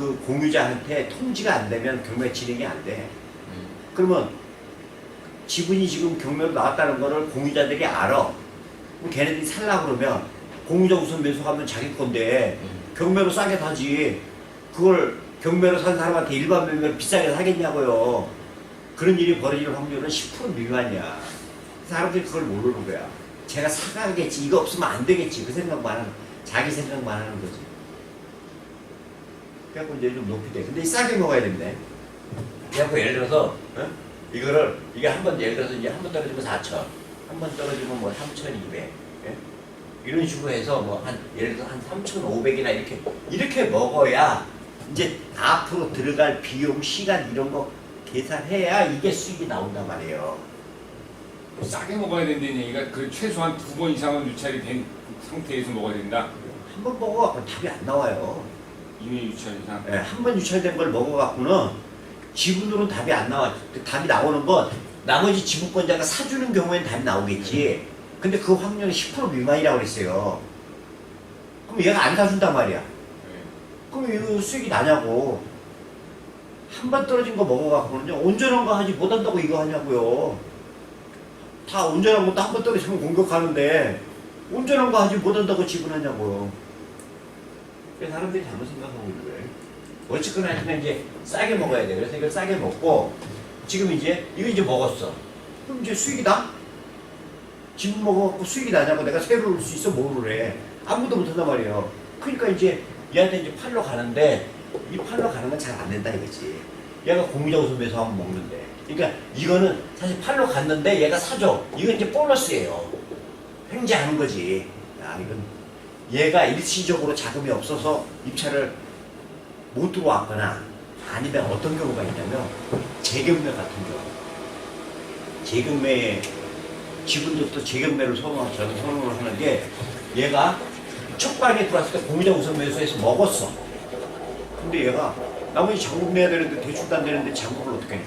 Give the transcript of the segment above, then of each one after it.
그 공유자한테 통지가 안 되면 경매 진행이 안 돼. 음. 그러면 지분이 지금 경매로 나왔다는 거를 공유자들이 알아. 그럼 걔네들이 살라 그러면 공유자 우선 매수하면 자기 건데 음. 경매로 싸게 사지. 그걸 경매로 산 사람한테 일반 매매로 비싸게 사겠냐고요. 그런 일이 벌어질 확률은 10% 미만이야. 사람들이 그걸 모르는 거야. 제가 사가겠지. 이거 없으면 안 되겠지. 그 생각만 하는, 자기 생각만 하는 거지. 그래갖고 이제 좀 높이 돼. 근데 싸게 먹어야 된대. 그래갖고 예를 들어서, 어? 이거를, 이게 한 번, 예를 들어서 이제 한 번 떨어지면 4천, 한 번 떨어지면 뭐 3,200. 예? 이런 식으로 해서 뭐 한, 예를 들어서 한 3,500이나 이렇게, 이렇게 먹어야 이제 앞으로 들어갈 비용, 시간 이런 거 계산해야 이게 수익이 나온단 말이에요. 싸게 먹어야 된다는 얘기가 그 최소한 두 번 이상은 유찰이 된 상태에서 먹어야 된다. 한 번 먹어갖고 답이 안 나와요. 이미 유찰 이상. 예, 한 번 유찰된 걸 먹어갖고는 지분으로는 답이 안 나와. 답이 나오는 건 나머지 지분권자가 사주는 경우에는 답이 나오겠지. 근데 그 확률이 10% 미만이라고 그랬어요. 그럼 얘가 안 사준단 말이야. 네. 그럼 이거 수익이 나냐고. 한 번 떨어진 거 먹어갖고는요, 온전한 거 하지 못한다고 이거 하냐고요. 다 온전한 것도 한 번 떨어지면 공격하는데, 온전한 거 하지 못한다고 지분하냐고요. 그래서 사람들이 잘못 생각하고 있는 거예요. 어쨌거나 하여튼 이제 싸게 먹어야 돼. 그래서 이걸 싸게 먹고, 지금 이제, 이거 이제 먹었어. 그럼 이제 수익이 나? 지분 먹어갖고 수익이 나냐고 내가 새로 올수 있어? 뭐를 해? 아무도 못한단 말이에요. 그러니까 이제 얘한테 이제 팔러 가는데, 이 팔러 가는 건 잘 안 된다 이거지. 얘가 공유자 우선배서 한번 먹는데. 그러니까 이거는 사실 팔러 갔는데 얘가 사줘. 이건 이제 보너스예요. 횡재하는 거지. 야, 이건 얘가 일시적으로 자금이 없어서 입찰을 못 들어왔거나 아니면 어떤 경우가 있냐면 재경매 같은 경우. 재경매 지분도부터 재경매를 선언, 저는 선언을 하는 게 얘가 첫 방에 들어왔을 때 공유자 우선 매수해서 먹었어. 근데 얘가 나머지 잔금 내야 되는데 대출도 안 되는데 잔금을 어떻게 해?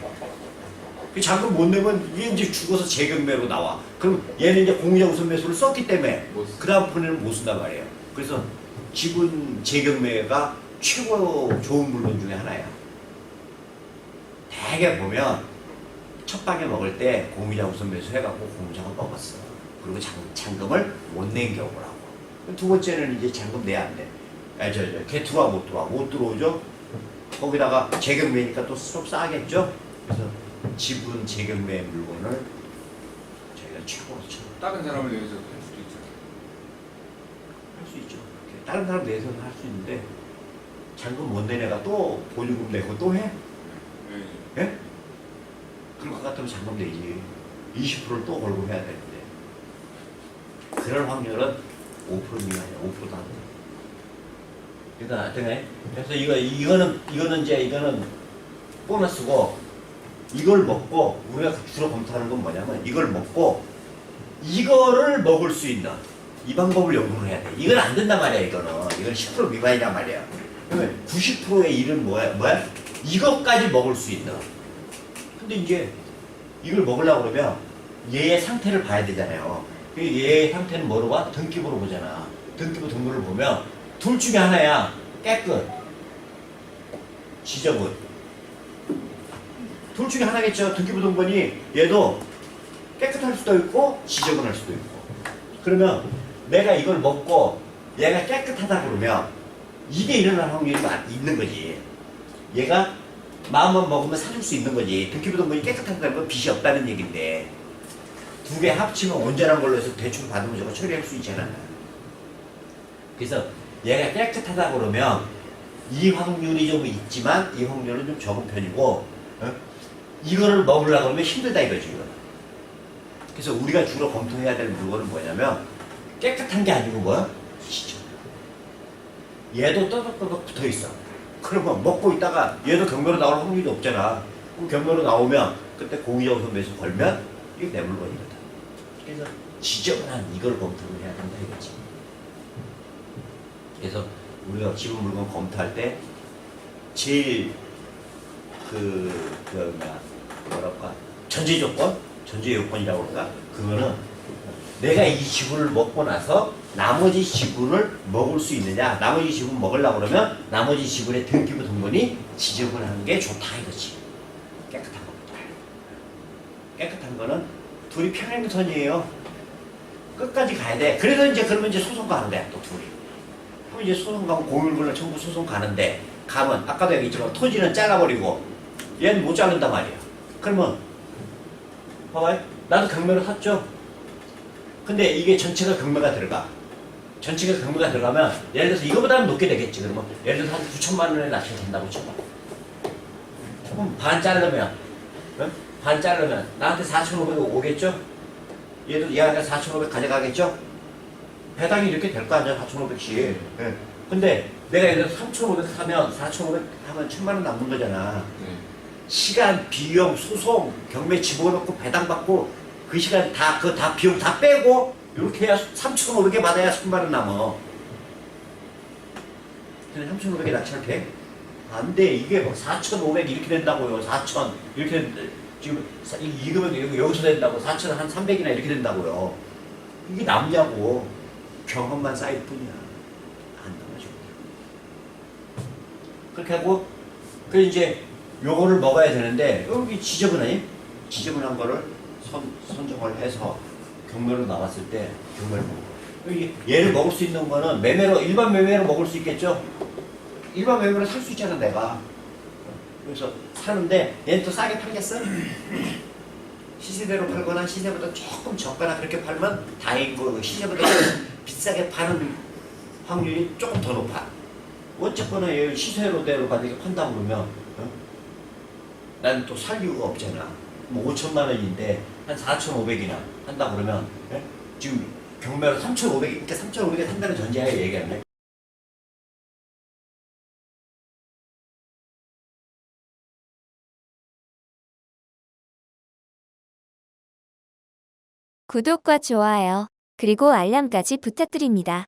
그 잔금 못 내면 이게 이제 죽어서 재경매로 나와. 그럼 얘는 이제 공유자 우선 매수를 썼기 때문에 그 다음 번에는 못 쓴단 말이에요. 그래서 지분 재경매가 최고 좋은 물건 중에 하나야. 대개 보면 첫 방에 먹을 때 공유자 우선 매수 해갖고 공유자가 먹었어. 그리고 잔, 잔금을 못 낸 경우라고. 두 번째는 이제 잔금 내야 안 돼. 아, 저, 저, 걔 들어와 못 들어와. 못 들어오죠? 거기다가 재경매니까 또 좀 싸겠죠? 그래서 지분 재경매 물건을 저희가 최고로 쳐. 다른 사람을 위해서 할 수도 있죠. 할 수 있죠. 그렇게. 다른 사람 내서는 할 수 있는데 잔금 못낸 애가 또 보조금 내고 또 해? 네. 예? 그럴 것 같으면 잔금 내지. 20%를 또 걸고 해야 되는데. 그럴 확률은 5% 미만이야. 5%도 안 돼. 그러니까 하여튼 그래서 이거 이거는 이거는 이제 이거는 보너스고 이걸 먹고 우리가 주로 검토하는 건 뭐냐면 이걸 먹고 이거를 먹을 수 있는 이 방법을 연구를 해야 돼. 이건 안 된단 말이야. 이거는 이건 10% 미만이란 말이야. 그러면 90%의 일은 뭐야? 뭐야? 이것까지 먹을 수 있는. 근데 이제 이걸 먹으려고 그러면 얘의 상태를 봐야 되잖아요. 그 얘의 상태는 뭐로 봐? 등기부로 보잖아. 등기부 등본을 보면 둘 중에 하나야. 깨끗. 지저분. 둘 중에 하나겠죠. 등기부 등본이 얘도 깨끗할 수도 있고 지저분할 수도 있고. 그러면 내가 이걸 먹고 얘가 깨끗하다 그러면 이게 일어날 확률이 많- 있는 거지. 얘가 마음만 먹으면 사줄 수 있는 거지. 등기부 등본이 깨끗하다는 건 빚이 없다는 얘기인데 두 개 합치면 온전한 걸로 해서 대출 받으면 저거 처리할 수 있잖아. 그래서 얘가 깨끗하다 그러면 이 확률이 좀 있지만 이 확률은 좀 적은 편이고 어? 이거를 먹으려고 그러면 힘들다 이거지 이거. 그래서 우리가 주로 검토해야 될 물건은 뭐냐면 깨끗한 게 아니고 뭐야? 시죠. 얘도 떠덕떠덕 붙어 있어. 그러면 먹고 있다가 얘도 경매로 나올 확률이 없잖아. 그럼 경매로 나오면 그때 우선 매수 걸면 이게 내 물건이거든. 그래서 지저분한 이걸 검토를 해야 된다 이거지. 그래서 우리가 지분 물건 검토할 때 제일 그, 그, 뭐랄까, 전제 조건? 전제 요건이라고 그럴까? 그거는 내가 이 지분을 먹고 나서 나머지 지분을 먹을 수 있느냐? 나머지 지분 먹으려고 그러면 나머지 지분의 등기부 등본이 지저분한 게 좋다 이거지. 깨끗한 겁니다. 깨끗한 거는 둘이 평행선이에요. 끝까지 가야 돼. 그래서 이제 그러면 이제 소송 가는 거야 또 둘이. 그럼 이제 소송 가면 공유분을 청구 소송 가는데 가면 아까도 얘기했지만 토지는 잘라버리고 얘는 못 자른단 말이야. 그러면 봐봐요. 나도 경매를 샀죠 근데 이게 전체가 경매가 들어가. 전체가 경매가 들어가면 예를 들어서 이거보다는 높게 되겠지. 그러면 예를 들어서 한 9천만 원에 낮춰 된다고 쳐봐. 그럼 반 자르면 응? 반 자르면 나한테 4,500 오겠죠? 얘도 얘가 4,500 가져가겠죠? 배당이 이렇게 될 거 아니야 4,500씩. 예. 근데 내가 예를 들어서 3,500 사면 4,500 하면 1,000만 원 남는 거잖아. 네. 시간, 비용, 소송, 경매 집어넣고 배당받고 그 시간 다, 그 다 비용 다 빼고 이렇게 해야 3,500에 받아야 10만 원 남어. 근데 3,500에 낙찰 돼? 안 돼. 이게 뭐4,500 이렇게 된다고요. 4,000 이렇게 지금 사- 이- 이거면 여기- 여기서 된다고 4,000한 300이나 이렇게 된다고요. 이게 남냐고. 경험만 쌓일 뿐이야. 안 남아져. 그렇게 하고 그 이제 요거를 먹어야 되는데 여기 지저분해 지저분한 거를 선, 선정을 해서 경매로 나왔을 때 경매를 먹어 여기 얘를 먹을 수 있는 거는 매매로 일반 매매로 먹을 수 있겠죠 일반 매매로 살 수 있잖아 내가 그래서 사는데 얘는 또 싸게 팔겠어? 시세대로 팔거나 시세보다 조금 적거나 그렇게 팔면 다행이고 시세보다 비싸게 파는 확률이 조금 더 높아 어쨌거나 얘 시세로대로 만약에 판다 그러면 어? 나는 또살 이유가 없잖아. 뭐 5천만 원인데 한 4,500이나 한다 그러면 예? 지금 경매로 3,500, 그러니까 3,500에 산다는 전제하에 얘기하네. 구독과 좋아요, 그리고 알람까지 부탁드립니다.